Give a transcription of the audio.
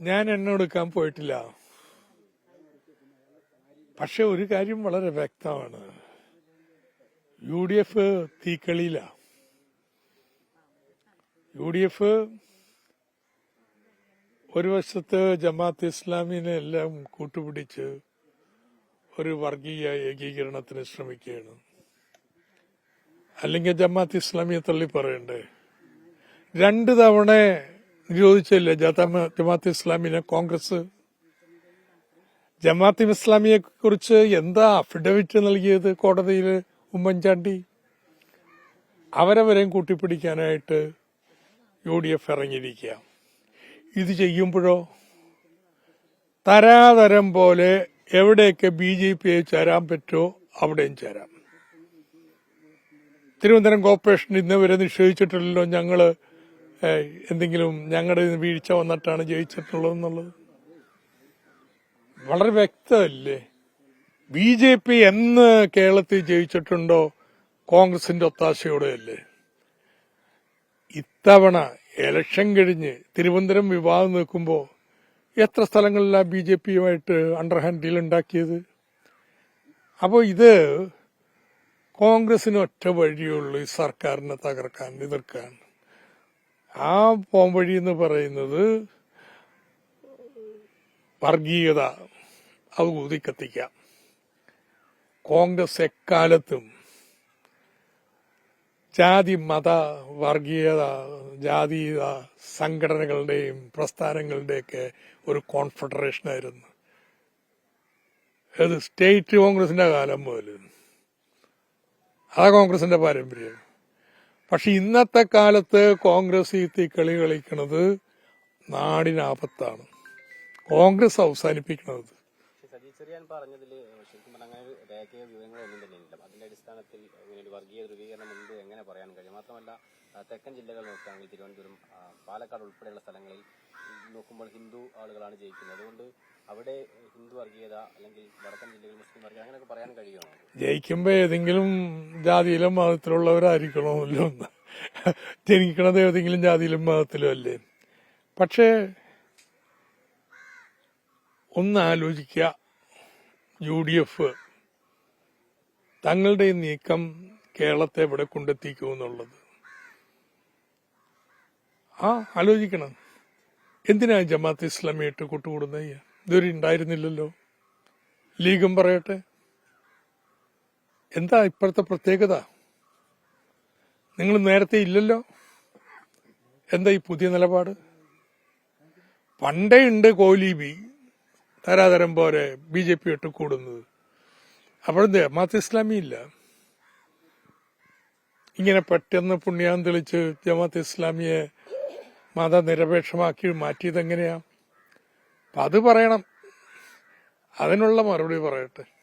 ഞാൻ എണ്ണ എടുക്കാൻ പോയിട്ടില്ല. പക്ഷെ ഒരു കാര്യം വളരെ വ്യക്തമാണ്. യു ഡി എഫ് തീക്കളിയില്ല യു ഡി എഫ് ഒരു വശത്ത് ജമാഅത്ത് ഇസ്ലാമിനെ എല്ലാം കൂട്ടുപിടിച്ച് ഒരു വർഗീയ ഏകീകരണത്തിന് ശ്രമിക്കുകയാണ്. അല്ലെങ്കിൽ ജമാഅത്ത് ഇസ്ലാമിയെ തള്ളി പറയണ്ടേ? രണ്ട് തവണ നിരോധിച്ചില്ലേ? ജാത- ജമാഅത്ത് ഇസ്ലാമിനെ കോൺഗ്രസ്. ജമാഅത്ത് ഇസ്ലാമിയെ കുറിച്ച് എന്താ അഫിഡവിറ്റ് നൽകിയത് കോടതിയിൽ ഉമ്മൻചാണ്ടി? അവരവരെയും കൂട്ടിപ്പിടിക്കാനായിട്ട് യു ഡി എഫ് ഇറങ്ങിയിരിക്കുക. ഇത് ചെയ്യുമ്പോഴോ? തരാതരം പോലെ എവിടെയൊക്കെ ബി ജെ പിയെ ചേരാൻ പറ്റുമോ അവിടെയും ചേരാം. തിരുവനന്തപുരം കോർപ്പറേഷൻ ഇന്ന് വരെ നിഷേധിച്ചിട്ടില്ലല്ലോ ഞങ്ങൾ. എന്തെങ്കിലും ഞങ്ങളുടെ വീഴ്ച വന്നിട്ടാണ് ജയിച്ചിട്ടുള്ളതെന്നുള്ളത് വളരെ വ്യക്തമല്ലേ? ബി ജെ പി എന്ന് കേരളത്തിൽ ജയിച്ചിട്ടുണ്ടോ കോൺഗ്രസിന്റെ ഒത്താശയോടെയല്ലേ? ഇത്തവണ എലക്ഷൻ കഴിഞ്ഞ് തിരുവനന്തപുരം വിവാദം നിൽക്കുമ്പോൾ എത്ര സ്ഥലങ്ങളിലാണ് ബി ജെ പിയുമായിട്ട് അണ്ടർഹാൻഡ് ഡീൽ ഉണ്ടാക്കിയത്? അപ്പോൾ ഇത് കോൺഗ്രസിന് ഒറ്റ വഴിയുള്ളൂ ഈ സർക്കാരിനെ തകർക്കാൻ എതിർക്കാൻ. ആ പോംവഴി എന്ന് പറയുന്നത് വർഗീയത അത് ഊതിക്കത്തിക്കാം കോൺഗ്രസ് എക്കാലത്തും ജാതി മത വർഗീയത ജാതീയത സംഘടനകളുടെയും പ്രസ്ഥാനങ്ങളുടെയൊക്കെ ഒരു കോൺഫെഡറേഷനായിരുന്നു. അത് സ്റ്റേറ്റ് കോൺഗ്രസിന്റെ കാലം മുതൽ അതാ കോൺഗ്രസിന്റെ പാരമ്പര്യം. പക്ഷെ ഇന്നത്തെ കാലത്ത് കോൺഗ്രസ് ഈ കളി കളിക്കുന്നത് നാടിനാപത്താണ് കോൺഗ്രസ് അവസാനിപ്പിക്കുന്നത് ചെറിയാൻ ശരിക്കും പറഞ്ഞാൽ അടിസ്ഥാനത്തിൽ ഒരു വർഗീയ എങ്ങനെ പറയാൻ തെക്കൻ ജില്ലകൾ നോക്കുകയാണെങ്കിൽ തിരുവനന്തപുരം പാലക്കാട് ഉൾപ്പെടെയുള്ള സ്ഥലങ്ങളിൽ നോക്കുമ്പോൾ ഹിന്ദു ആളുകളാണ് ജയിക്കുന്നത്. അതുകൊണ്ട് അവിടെ ഹിന്ദു വർഗീയത അല്ലെങ്കിൽ വടക്കൻ ജില്ലകളിൽ മുസ്ലിം വർഗീയത അങ്ങനെയൊക്കെ പറയാൻ കഴിയുമോ? ജയിക്കുമ്പോ ഏതെങ്കിലും ജാതിയിലും മതത്തിലുള്ളവരായിരിക്കണമല്ലോ ജനിക്കണത് ഏതെങ്കിലും ജാതിയിലും മതത്തിലും അല്ലേ? പക്ഷേ ഒന്ന് ആലോചിക്കുക യു ഡി എഫ് തങ്ങളുടെ നീക്കം കേരളത്തെ എവിടെ കൊണ്ടെത്തിക്കുമെന്നുള്ളത്. ആ ആലോചിക്കണം. എന്തിനാ ജമാഅത്ത് ഇസ്ലാമിയായിട്ട് കൂട്ടുകൂടുന്നത് ഇതുവരെ ഉണ്ടായിരുന്നില്ലല്ലോ ലീഗും പറയട്ടെ. എന്താ ഇപ്പോഴത്തെ പ്രത്യേകത? നിങ്ങൾ നേരത്തെ ഇല്ലല്ലോ? എന്താ ഈ പുതിയ നിലപാട്? പണ്ടേ ഉണ്ട് കോലീബി തരാതരം പോലെ ബി ജെ പി ഇട്ട് കൂടുന്നത്. അപ്പോഴും ജമാഅത്ത് ഇസ്ലാമി ഇല്ല. ഇങ്ങനെ പെട്ടെന്ന് പുണ്യാന്തളിച്ച് ജമാഅത്ത് ഇസ്ലാമിയെ മതനിരപേക്ഷമാക്കി മാറ്റിയതെങ്ങനെയാ? അത് പറയണം. അതിനുള്ള മറുപടി പറയട്ടെ.